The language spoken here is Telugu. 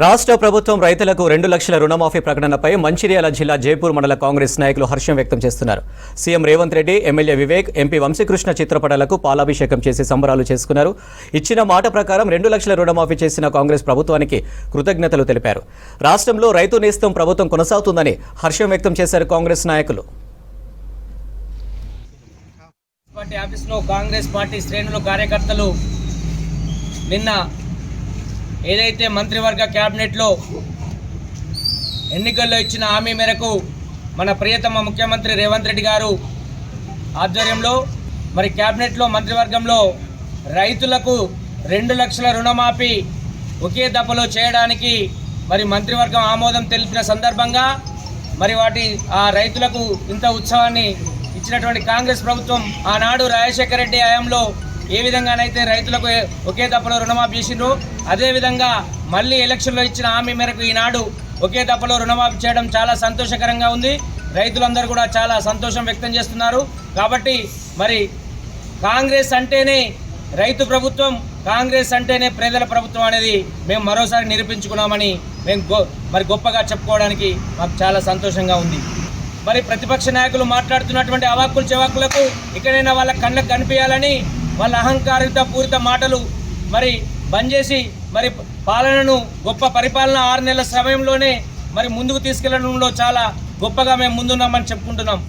రాష్ట్ర ప్రభుత్వం రైతులకు రెండు లక్షల రుణమాఫీ ప్రకటనపై మంచిర్యాల జిల్లా జైపూర్ మండల కాంగ్రెస్ నాయకులు హర్షం వ్యక్తం చేస్తున్నారు. CM Revanth Reddy MLA Vivek MP Vamsikrishna చిత్రపటాలకు పాలాభిషేకం చేసి సంబరాలు చేసుకున్నారు. ఇచ్చిన మాట ప్రకారం రెండు లక్షల రుణమాఫీ చేసిన కాంగ్రెస్ ప్రభుత్వానికి కృతజ్ఞతలు తెలిపారు. రాష్ట్రంలో రైతు నేస్తం ప్రభుత్వం కొనసాగుతుందని హర్షం వ్యక్తం చేశారు కాంగ్రెస్ నాయకులు. పార్టీ ఆఫీస్లో కాంగ్రెస్ పార్టీ శ్రేణులు కార్యకర్తలు నిన్న ఏదైతే మంత్రివర్గ క్యాబినెట్లో ఎన్నికల్లో ఇచ్చిన హామీ మేరకు మన ప్రియతమ ముఖ్యమంత్రి రేవంత్ రెడ్డి గారు ఆధ్వర్యంలో మరి క్యాబినెట్లో మంత్రివర్గంలో రైతులకు రెండు లక్షల రుణమాఫీ ఒకే దఫలో చేయడానికి మరి మంత్రివర్గం ఆమోదం తెలిపిన సందర్భంగా మరి వాటి ఆ రైతులకు ఇంత ఉత్సవాన్ని ఇచ్చినటువంటి కాంగ్రెస్ ప్రభుత్వం ఆనాడు రాజశేఖర రెడ్డి హయాంలో ఏ విధంగానైతే రైతులకు ఒకే దప్పలో రుణమాఫీ చేసిండ్రు అదేవిధంగా మళ్ళీ ఎలక్షన్లో ఇచ్చిన హామీ మేరకు ఈనాడు ఒకే దప్పలో రుణమాఫీ చేయడం చాలా సంతోషకరంగా ఉంది. రైతులందరూ కూడా చాలా సంతోషం వ్యక్తం చేస్తున్నారు. కాబట్టి మరి కాంగ్రెస్ అంటేనే రైతు ప్రభుత్వం కాంగ్రెస్ అంటేనే పేదల ప్రభుత్వం అనేది మేము మరోసారి నిరూపించుకున్నామని మేము గొ మరి గొప్పగా చెప్పుకోవడానికి మాకు చాలా సంతోషంగా ఉంది. మరి ప్రతిపక్ష నాయకులు మాట్లాడుతున్నటువంటి అవాక్కులు చెవాకులకు ఇక్కడైనా వాళ్ళ కళ్ళకు కనిపించాలని వాళ్ళ అహంకారిత పూరిత మాటలు మరి బంద్ చేసి మరి పాలనను గొప్ప పరిపాలన ఆరు నెలల సమయంలోనే మరి ముందుకు తీసుకెళ్ళడంలో చాలా గొప్పగా మేము ముందున్నామని చెప్పుకుంటున్నాం.